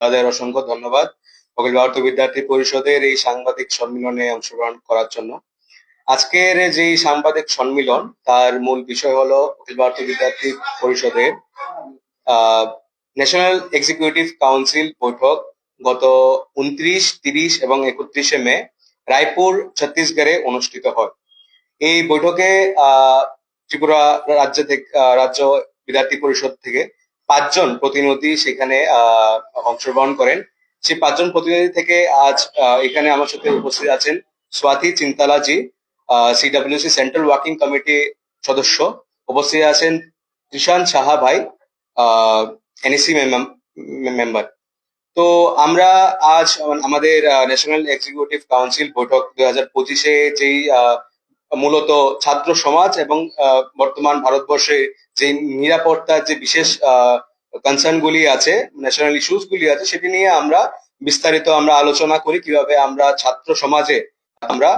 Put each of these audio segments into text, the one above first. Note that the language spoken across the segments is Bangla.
তাদের অসংখ্য ধন্যবাদ। অখিল ভারতীয় বিদ্যার্থী পরিষদের এই সাংবাদিক সম্মেলনে অংশগ্রহণ করার জন্য। আজকের যে সাংবাদিক সম্মেলন, তার মূল বিষয় হলো অখিল ভারতীয় বিদ্যার্থী পরিষদের ন্যাশনাল এক্সিকিউটিভ কাউন্সিল বৈঠক গত উনত্রিশ, তিরিশ এবং একত্রিশে মে রায়পুর, ছত্তিশগড়ে অনুষ্ঠিত হয়। এই বৈঠকে ত্রিপুরা রাজ্য থেকে রাজ্য বিদ্যার্থী পরিষদ থেকে পাঁচজন প্রতিনিধি সেখানে আহ, অংশগ্রহণ করেন। সেই পাঁচজন প্রতিনিধি থেকে আজ আহ, এখানে আমার সাথে উপস্থিত আছেন Swati Chintala ji CWC central working committee সদস্য। উপস্থিত আছেন ত্রিশান সাহা ভাই এনএসি মেম্বার তো আমরা আজ আমাদের ন্যাশনাল এক্সিকিউটিভ কাউন্সিল বৈঠক দুই হাজার পঁচিশে যেই আহ, মূলত ছাত্র সমাজ এবং আহ, বর্তমান ভারতবর্ষে যে নিরাপত্তার যে বিশেষ কনসার্ন গুলি আছে ন্যাশনাল ইস্যুস গুলি আছে, সেটি নিয়ে আমরা বিস্তারিত আমরা আলোচনা করি কীভাবে আমরা ছাত্র সমাজে আমরা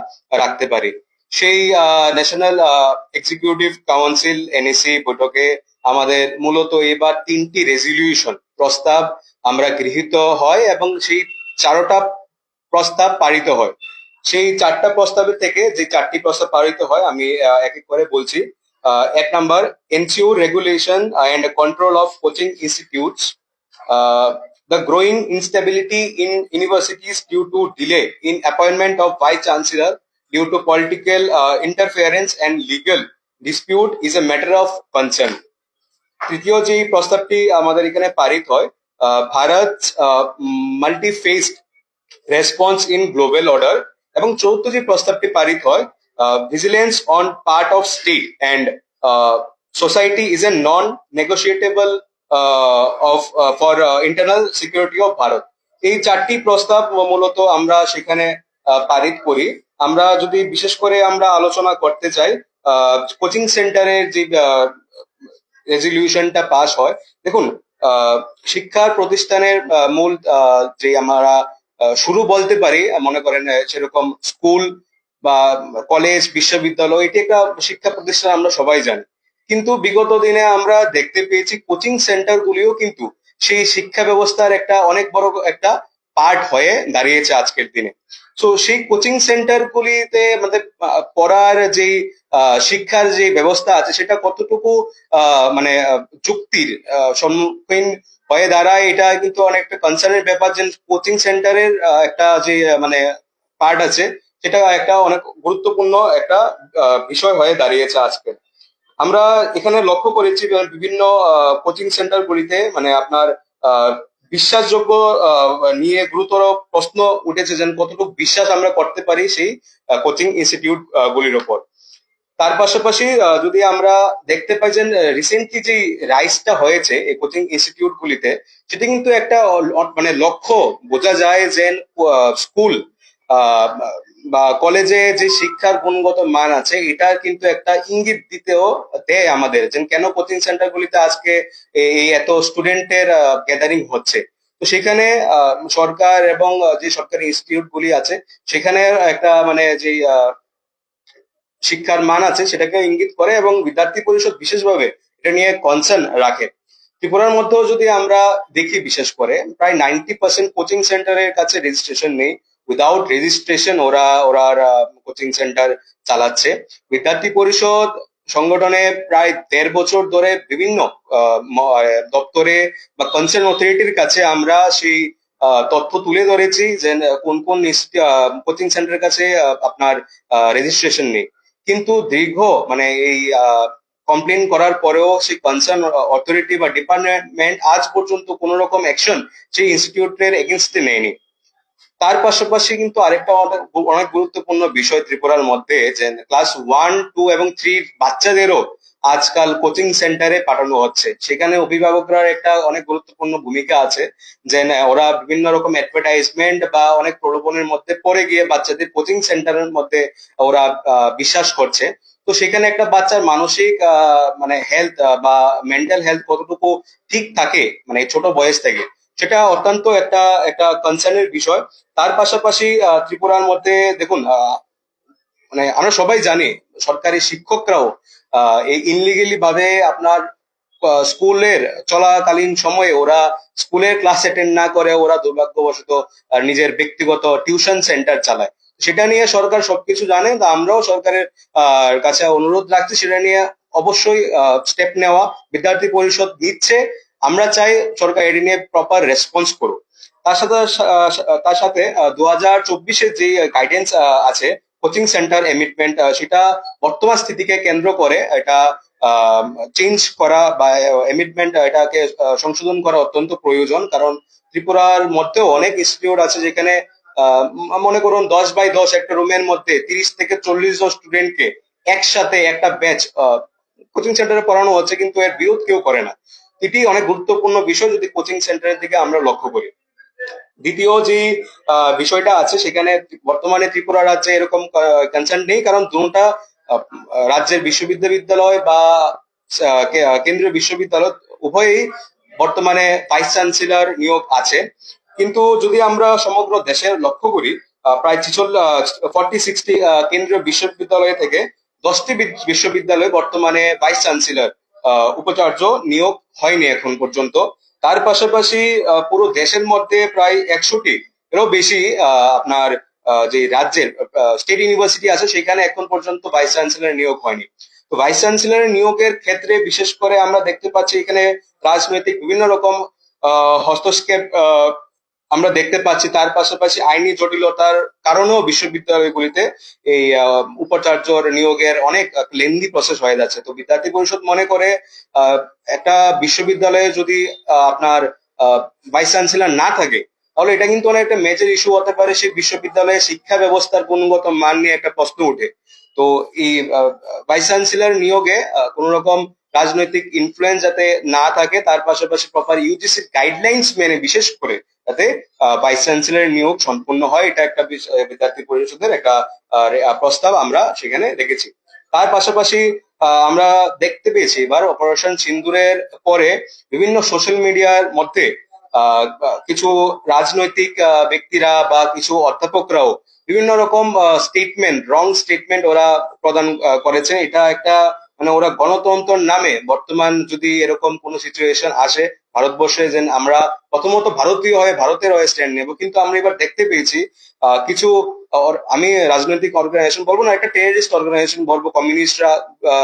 রাখতে পারি। সেই ন্যাশনাল এক্সিকিউটিভ কাউন্সিল এনএসি বৈঠকে আমাদের মূলত এবার তিনটি রেজলিউশন প্রস্তাব আমরা গৃহীত হয় এবং সেই চারোটা প্রস্তাব পারিত হয়। সেই চারটা প্রস্তাবের থেকে যে চারটি প্রস্তাব পারিত হয়, আমি এক এক করে বলছি। এক number ensure regulation and control of coaching institutes the growing instability in universities due to delay in appointment of vice chancellor due to political uh, interference and legal dispute is a matter of concern তৃতীয় যে প্রস্তাবটি আমাদের এখানে পারিত হয় Bharat multi faced response in global order এবং চৌদ্দ যে প্রস্তাবটি পারিত হয় vigilance on part of state and society is a non negotiable of for internal security of Bharat এই চারটি প্রস্তাব মূলত আমরা সেখানে পারিত করি। আমরা যদি বিশেষ করে আমরা আলোচনা করতে চাই কোচিং সেন্টারের যে রেজলিউশনটা পাস হয়, দেখুন শিক্ষার প্রতিষ্ঠানের মূল যে আমরা শুরু বলতে পারি, মনে করেন সেরকম স্কুল বা কলেজ বিশ্ববিদ্যালয় এটি একটা শিক্ষা প্রতিষ্ঠান আমরা সবাই জানি। কিন্তু বিগত দিনে আমরা দেখতে পেয়েছি কোচিং সেন্টার গুলিও কিন্তু সেই শিক্ষা ব্যবস্থার একটা অনেক বড় একটা পার্ট হয়ে দাঁড়িয়েছে আজকের দিনে। তো সেই কোচিং সেন্টার গুলিতে আহ, পড়ার যে শিক্ষার যে ব্যবস্থা আছে সেটা কতটুকু মানে যুক্তির সম্মুখীন হয়ে দাঁড়ায় এটা কিন্তু অনেকটা কনসার্নের ব্যাপার যে কোচিং সেন্টারের একটা যে মানে পার্ট আছে সেটা একটা অনেক গুরুত্বপূর্ণ একটা বিষয় হয়ে দাঁড়িয়েছে আজকে। আমরা এখানে লক্ষ্য করেছি বিভিন্ন কোচিং সেন্টার গুলিতে মানে আপনার বিশ্বাসযোগ্য নিয়ে গুরুতর প্রশ্ন উঠেছে যে কতটুকু বিশ্বাস আমরা করতে পারি সেই কোচিং ইনস্টিটিউট গুলির ওপর। তার পাশাপাশি যদি আমরা দেখতে পাই যে রিসেন্টলি যে রাইসটা হয়েছে এই কোচিং ইনস্টিটিউট গুলিতে, সেটা কিন্তু একটা মানে লক্ষ্য বোঝা যায় যে স্কুল বা কলেজে যে শিক্ষার গুণগত মান আছে, এটা কিন্তু একটা ইঙ্গিত দিতেও দেয় আমাদের যে কেন কোচিং সেন্টার গুলিতে আজকে এই এত স্টুডেন্টের গ্যাদারিং হচ্ছে। তো সেখানে সরকার এবং যে সরকারি ইনস্টিটিউট গুলি আছে, সেখানে একটা মানে যে শিক্ষার মান আছে, সেটাকে ইঙ্গিত করে এবং বিদ্যার্থী পরিষদ বিশেষভাবে এটা নিয়ে কনসার্ন রাখে। ত্রিপুরার মধ্যেও যদি আমরা দেখি বিশেষ করে, প্রায় নাইনটি পার্সেন্ট কোচিং সেন্টারের কাছে রেজিস্ট্রেশন নেই। উইদাউট রেজিস্ট্রেশন ওরা ওরা কোচিং সেন্টার চালাচ্ছে। বিদ্যার্থী পরিষদ সংগঠনে প্রায় দেড় বছর ধরে বিভিন্ন দপ্তরে বা কনসার্ন অথরিটির কাছে আমরা সেই তথ্য তুলে ধরেছি যে কোন কোন কোচিং সেন্টারের কাছে আপনার রেজিস্ট্রেশন নেই। কিন্তু দীর্ঘ মানে এই কমপ্লেন করার পরেও সেই কনসার্ন অথরিটি বা ডিপার্টমেন্ট আজ পর্যন্ত কোনো রকম অ্যাকশন সেই ইনস্টিটিউটের এগেনস্টে নেয়নি। তার পাশাপাশি কিন্তু আরেকটা অনেক গুরুত্বপূর্ণ বিষয় ত্রিপুরার মধ্যে যে ক্লাস ওয়ান টু এবং থ্রি বাচ্চাদেরও আজকাল কোচিং সেন্টারে পাঠানো হচ্ছে। সেখানে অভিভাবকরা একটা অনেক গুরুত্বপূর্ণ ভূমিকা আছে। যে ওরা বিভিন্ন রকম অ্যাডভার্টাইজমেন্ট বা অনেক প্রলোভনের মধ্যে পড়ে গিয়ে বাচ্চাদের কোচিং সেন্টারের মধ্যে ওরা বিশ্বাস করছে। তো সেখানে একটা বাচ্চার মানসিক মানে হেলথ বা মেন্টাল হেলথ কতটুকু ঠিক থাকে মানে ছোট বয়স থেকে সেটা অত্যন্ত একটা একটা কনসার্নের বিষয়। তার পাশাপাশি ত্রিপুরার মধ্যে দেখুন মানে আমরা সবাই জানি, সরকারি শিক্ষকরাও এই ইনলিগেলি ভাবে আপনার স্কুলের চলাকালীন সময়ে ওরা স্কুলের ক্লাস অ্যাটেন্ড না করে, ওরা দুর্ভাগ্যবশত নিজের ব্যক্তিগত টিউশন সেন্টার চালায়। সেটা নিয়ে সরকার সবকিছু জানে, তা আমরাও সরকারের কাছে অনুরোধ রাখছি, সেটা নিয়ে অবশ্যই স্টেপ নেওয়া। বিদ্যার্থী পরিষদ নিচ্ছে আমরা চাই সরকার এটি নিয়ে প্রপার রেসপন্স করুক। তার সাথে তার সাথে দু হাজার চব্বিশের যে গাইডেন্স আছে কোচিং সেন্টার এমিটমেন্ট সেটা বর্তমান স্থিতিকে কেন্দ্র করে এটা চেঞ্জ করা বা এমিটমেন্ট এটাকে সংশোধন করা অত্যন্ত প্রয়োজন। কারণ ত্রিপুরার মধ্যেও অনেক ইনস্টিটিউট আছে যেখানে মনে করুন দশ বাই দশ একটা রুমের মধ্যে তিরিশ থেকে চল্লিশ জন স্টুডেন্টকে একসাথে একটা ব্যাচ কোচিং সেন্টারে পড়ানো হচ্ছে, কিন্তু এর বিরোধ কেউ করে না। এটি অনেক গুরুত্বপূর্ণ বিষয় যদি কোচিং সেন্টারের দিকে আমরা লক্ষ্য করি। দ্বিতীয় যে বিষয়টা আছে, সেখানে বর্তমানে ত্রিপুরা রাজ্যে এরকম কনসার্ন নেই, কারণ দুটা রাজ্যের বিশ্ববিদ্যালয় বা কেন্দ্রীয় বিশ্ববিদ্যালয় উভয়ই বর্তমানে ভাইস চ্যান্সেলর নিয়োগ আছে। কিন্তু যদি আমরা সমগ্র দেশের লক্ষ্য করি প্রায় ফর্টি সিক্সটি কেন্দ্রীয় বিশ্ববিদ্যালয় থেকে দশটি বিশ্ববিদ্যালয় বর্তমানে ভাইস চ্যান্সেলর উপাচার্য নিয়োগ হয়নি এখন পর্যন্ত। তার পাশাপাশি পুরো দেশের মধ্যে প্রায় একশোটি এরও বেশি আপনার যে রাজ্যের স্টেট ইউনিভার্সিটি আছে, সেখানে এখন পর্যন্ত ভাইস চ্যান্সেলর নিয়োগ হয়নি। তো ভাইস চ্যান্সেলর নিয়োগের ক্ষেত্রে বিশেষ করে আমরা দেখতে পাচ্ছি এখানে রাজনৈতিক বিভিন্ন রকম হস্তক্ষেপ আমরা দেখতে পাচ্ছি তার পাশাপাশি আইনি জটিলতার কারণেও বিশ্ববিদ্যালয়গুলিতে এই আহ, উপাচার্যর নিয়োগের অনেক লেন্দি প্রসেস হয়ে যাচ্ছে। তো বিদ্যার্থী পরিষদ মনে করে একটা বিশ্ববিদ্যালয়ে যদি আপনার ভাইস চ্যান্সেলর না থাকে তাহলে এটা কিন্তু অনেক একটা মেজর ইস্যু হতে পারে। সেই বিশ্ববিদ্যালয়ে শিক্ষা ব্যবস্থার গুণগত মান নিয়ে একটা প্রশ্ন উঠে তো এই ভাইস চ্যান্সেলর নিয়োগে কোনো রকম রাজনৈতিক ইনফ্লুয়েন্স যাতে না থাকে তার পাশাপাশি প্রপার ইউজিসি গাইডলাইন্স মেনে বিশেষ করে যাতে ভাইস চ্যান্সেলর নিয়োগ সম্পূর্ণ হয়, এটা একটা বিদ্যার্থী পরিষদের একটা প্রস্তাব আমরা সেখানে রেখেছি। তার পাশাপাশি আমরা দেখতে পেয়েছি এবার অপারেশন সিন্দুরের পরে বিভিন্ন সোশ্যাল মিডিয়ার মধ্যে কিছু রাজনৈতিক ব্যক্তিরা বা কিছু অধ্যাপকরাও বিভিন্ন রকম স্টেটমেন্ট রং স্টেটমেন্ট ওরা প্রদান করেছে এটা একটা মানে ওরা গণতন্ত্রের নামে বর্তমান যদি এরকম কোনো সিচুয়েশন আসে, ভারতবর্ষে যে আমরা প্রথমত ভারতীয় হয়ে ভারতের হয়ে স্ট্যান্ড নেব। কিন্তু আমরা এবার দেখতে পেয়েছি কিছু আমি রাজনৈতিক অর্গানাইজেশন বলব না, একটা টেররিস্ট অর্গানাইজেশন বলব কমিউনিস্টরা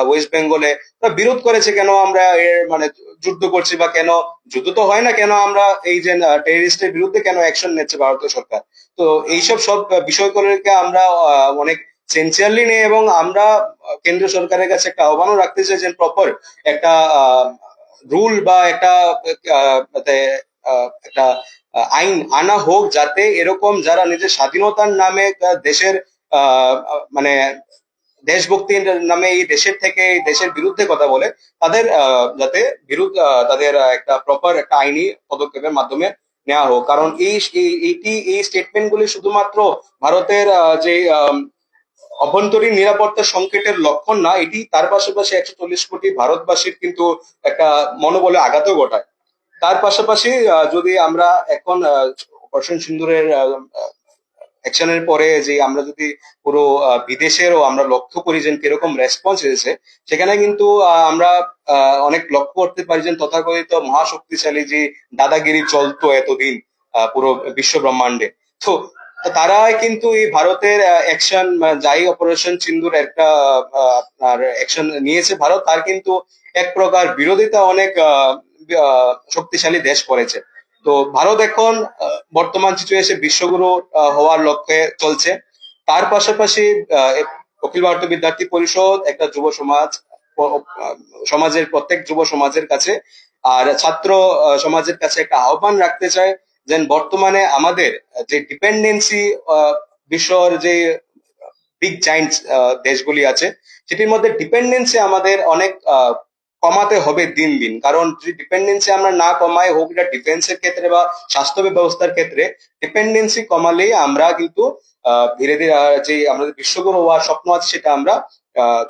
ওয়েস্ট বেঙ্গলে বিরোধ করেছে কেন আমরা এর মানে যুদ্ধ করছি বা কেন? যুদ্ধ তো হয় না কেন আমরা এই যে টেররিস্টের বিরুদ্ধে কেন অ্যাকশন নিচ্ছে ভারতীয় সরকার? তো এইসব সব বিষয়গুলোকে আমরা অনেক সিনসিয়ারলি নেই এবং আমরা আহ, কেন্দ্র সরকারের কাছে একটা আহ্বানও রাখতে চাই যে প্রপার একটা রুল বা একটা একটা আইন আনা হোক যাতে এরকম যারা নিজের স্বাধীনতার নামে দেশের মানে দেশভক্তির নামে এই দেশের থেকে দেশের বিরুদ্ধে কথা বলে তাদের যাতে বিরুদ্ধ তাদের একটা প্রপার একটা আইনি পদক্ষেপের মাধ্যমে নেওয়া হোক। কারণ এই এই- এইটি এই স্টেটমেন্ট গুলি শুধুমাত্র ভারতের যে অভ্যন্তরীণ নিরাপত্তা সংকটের লক্ষণ না, এটি তার পাশাপাশি একশো চল্লিশ কোটি ভারতবাসীর কিন্তু একটা মনোবলে আঘাতও ঘটায়। তার পাশাপাশি যদি আমরা এখন অপারেশন সিন্দুরের অ্যাকশনের পরে যে আমরা যদি পুরো বিদেশেরও আমরা লক্ষ্য করি যে কীরকম রেসপন্স এসেছে, সেখানে কিন্তু আমরা অনেক লক্ষ্য করতে পারি যে তথাকথিত মহাশক্তিশালী যে দাদাগিরি চলতো এতদিন পুরো বিশ্ব ব্রহ্মাণ্ডে তো তো তারা কিন্তু এই ভারতের অ্যাকশন যাই অপারেশন সিন্দুর একটা আপনার অ্যাকশন নিয়েছে ভারত, তার কিন্তু এক প্রকার বিরোধিতা অনেক শক্তিশালী দেশ করেছে। তো ভারত এখন বর্তমান সিচুয়েশন বিশ্বগুরু হওয়ার লক্ষ্যে চলছে। তার পাশাপাশি অখিল ভারতীয় বিদ্যার্থী পরিষদ একটা যুব সমাজ সমাজের প্রত্যেক যুব সমাজের কাছে, আর ছাত্র সমাজের কাছে একটা আহ্বান রাখতে চায়। যে বর্তমানে আমাদের যে ডিপেন্ডেন্সি বিশ্বর যে বিগ জাইন্ট দেশগুলি আছে, সেটির মধ্যে ডিপেন্ডেন্সি আমাদের অনেক কমাতে হবে দিন দিন। কারণ যদি ডিপেন্ডেন্সি আমরা না কমাই, হোক এটা ডিফেন্সের ক্ষেত্রে বা স্বাস্থ্য ব্যবস্থার ক্ষেত্রে ডিপেন্ডেন্সি কমালেই আমরা কিন্তু ধীরে ধীরে যে আমাদের বিশ্বগুরু হওয়ার স্বপ্ন আছে সেটা আমরা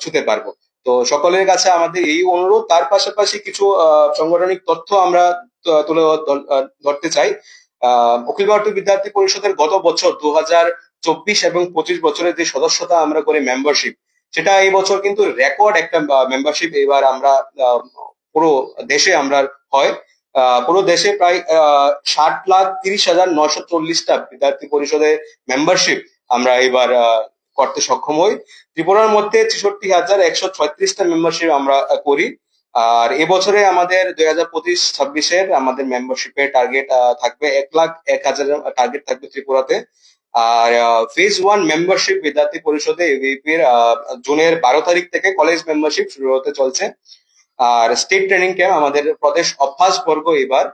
ছুতে পারব। তো সকলের কাছে আমাদের এই অনুরোধ। তার পাশাপাশি কিছু সাংগঠনিক তথ্য আমরা তুলে ধর- ধরতে চাই। অখিল ভারতীয় বিদ্যার্থী পরিষদের গত বছর দু চব্বিশ এবং পঁচিশ বছরের যে সদস্যতা আমরা করি মেম্বারশিপ সেটা এই বছর কিন্তু রেকর্ড একটা মেম্বারশিপ এবার আমরা পুরো দেশে আমরা হয়। পুরো দেশে প্রায় ষাট লাখ তিরিশ হাজার নয়শো চল্লিশটা বিদ্যার্থী পরিষদের মেম্বারশিপ আমরা এবার করতে সক্ষম হই। ত্রিপুরার মধ্যে ছেষট্টি হাজার একশো ছয়ত্রিশটা মেম্বারশিপ আমরা করি। আর এবছরে আমাদের দুই হাজার পঁচিশ, ছাব্বিশের আমাদের মেম্বারশিপের টার্গেট থাকবে এক লাখ এক হাজার টার্গেট থাকবে ত্রিপুরাতে। আর ফেজ ওয়ান মেম্বারশিপ বিদ্যার্থী পরিষদে এবিপির জুনের বারো তারিখ থেকে কলেজ মেম্বারশিপ শুরু হতে চলছে। আর স্টেট ট্রেনিং ক্যাম্প আমাদের প্রদেশ অভ্যাস বর্গ এবার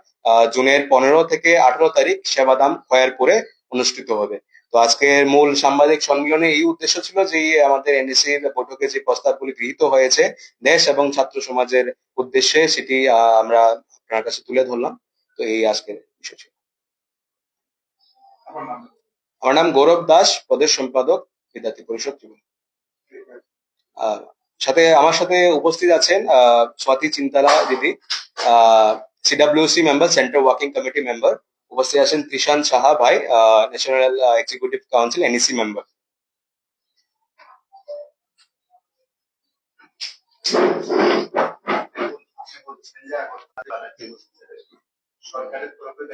জুনের পনেরো থেকে আঠারো তারিখ সেবাদাম খয়ারপুরে অনুষ্ঠিত হবে। তো আজকের মূল সাংবাদিক সম্মেলনে এই উদ্দেশ্য ছিল যে আমাদের এনএসির বৈঠকে যে প্রস্তাবগুলি গৃহীত হয়েছে দেশ এবং ছাত্র সমাজের উদ্দেশ্যে সেটি আমরা আপনার কাছে তুলে ধরলাম। তো এই আজকের বিষয় ছিল। আমার নাম গৌরব দাস প্রদেশ সম্পাদক বিদ্যার্থী পরিষদ আহ, সাথে আমার সাথে উপস্থিত আছেন স্বাতি চিন্তালা দিদি CWC member central working committee member উপস্থিত আছেন ত্রিশান সাহা ভাই national executive council NEC member সরকারের তরফে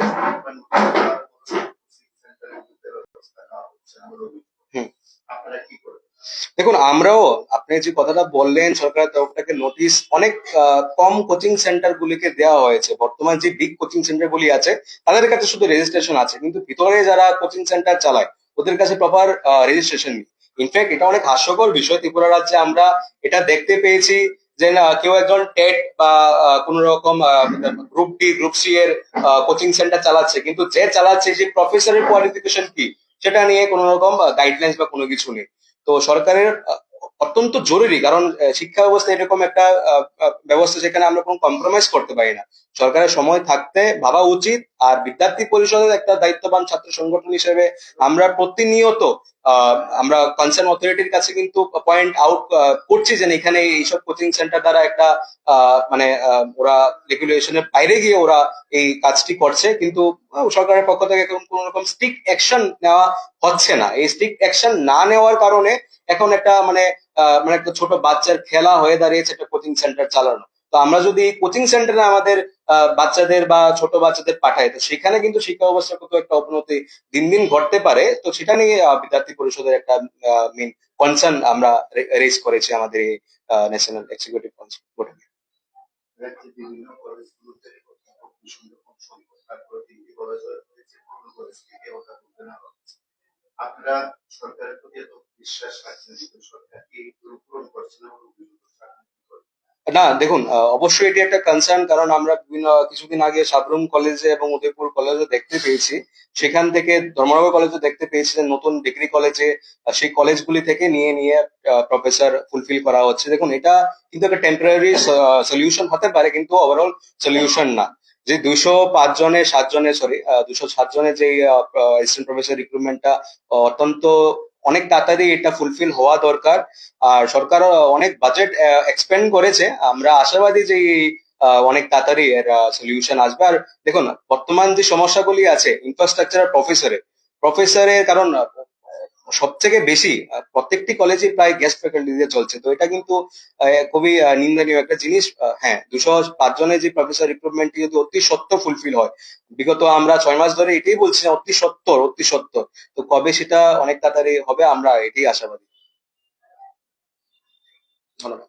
আপনারা কি করবেন? দেখুন, আমরাও আপনি যে কথাটা বললেন, সরকারের তরফ থেকে নোটিশ অনেক কম কোচিং সেন্টার গুলিকে দেওয়া হয়েছে। বর্তমান যে বিগ কোচিং সেন্টার গুলি আছে, তাদের কাছে শুধু রেজিস্ট্রেশন আছে। কিন্তু ভিতরে যারা কোচিং সেন্টার চালায়, ওদের কাছে প্রপার রেজিস্ট্রেশন নেই। ইনফ্যাক্ট এটা অনেক হাস্যকর বিষয়। ত্রিপুরা রাজ্যে আমরা এটা দেখতে পেয়েছি যে, না, কেউ একজন টেট বা কোন রকম গ্রুপ ডি গ্রুপ সি এর কোচিং সেন্টার চালাচ্ছে। কিন্তু যে চালাচ্ছে যে প্রফেসরের কোয়ালিফিকেশন কি? সেটা নিয়ে কোনো রকম গাইডলাইন্স বা কোনো কিছু নেই। তো সরকারের অত্যন্ত জরুরি, কারণ শিক্ষা ব্যবস্থা এরকম একটা ব্যবস্থা যেখানে আমরা কোনো কম্প্রোমাইজ করতে পারি না। সরকারের সময় থাকতে ভাবা উচিত, আর বিদ্যার্থী পরিষদের একটা দায়িত্ববান ছাত্র সংগঠন হিসেবে আমরা প্রতিনিয়ত আমরা কনসার্ন অথরিটির কাছে কিন্তু পয়েন্ট আউট করছি যে এখানে এইসব কোচিং সেন্টার দ্বারা একটা মানে ওরা রেগুলেশনের বাইরে গিয়ে ওরা এই কাজটি করছে। কিন্তু সরকারের পক্ষ থেকে কোনো রকম স্ট্রিক্ট অ্যাকশন নেওয়া হচ্ছে না। এই স্ট্রিক্ট অ্যাকশন না নেওয়ার কারণে এখন একটা মানে মানে একটা ছোট বাচ্চার খেলা হয়ে দাঁড়িয়েছে একটা কোচিং সেন্টার চালানো। তো আমরা যদি কোচিং সেন্টারে আমাদের বাচ্চাদের বা ছোট বাচ্চাদের পাঠাই, তো সেখানে কিন্তু শিক্ষা ব্যবস্থার কত একটা অবনতি দিন দিন ঘটতে পারে। তো সেটা নিয়ে বিদ্যার্থী পরিষদের একটা মেন কনসার্ন আমরা রেজ করেছি আমাদের ন্যাশনাল এক্সিকিউটিভ হচ্ছে আপনারা সরকারের প্রতি না, দেখুন অবশ্যই এটি একটা কনসার্ন কারণ আমরা বিভিন্ন কিছুদিন আগে সাবরুম কলেজে এবং উদয়পুর কলেজে দেখতে পেয়েছি। সেখান থেকে ধর্মনগর কলেজে দেখতে পেয়েছি যে নতুন ডিগ্রি কলেজে সেই কলেজগুলি থেকে নিয়ে নিয়ে প্রফেসর ফুলফিল করা হচ্ছে। দেখুন, এটা কিন্তু একটা টেম্পোরারি সলিউশন হতে পারে, কিন্তু ওভারঅল সলিউশন না। যে দুশো পাঁচ জনে সাত জনের সরি দুশো সাত জনের যে প্রফেসর রিক্রুটমেন্টটা অত্যন্ত অনেক তাড়াতাড়ি এটা ফুলফিল হওয়া দরকার। আর সরকার অনেক বাজেট এক্সপেন্ড করেছে। আমরা আশাবাদী যে অনেক তাড়াতাড়ি এর সলিউশন আসবে। আর দেখুন, বর্তমান যে সমস্যাগুলি আছে ইনফ্রাস্ট্রাকচার প্রফেসরে প্রফেসরের কারণ সব থেকে বেশি প্রত্যেকটি কলেজে প্রায় গেস্ট ফ্যাকাল্টি দিয়ে চলছে। তো এটা কিন্তু খুবই নিন্দনীয় একটা জিনিস। হ্যাঁ দুশো পাঁচ জনের যে প্রফেসর রিক্রুটমেন্টটি যদি অতি সত্য ফুলফিল হয়, বিগত আমরা ছয় মাস ধরে এটাই বলছি অতি সত্তর অতি সত্তর। তো কবে সেটা অনেক তাড়াতাড়ি হবে আমরা এটাই আশাবাদী। ধন্যবাদ।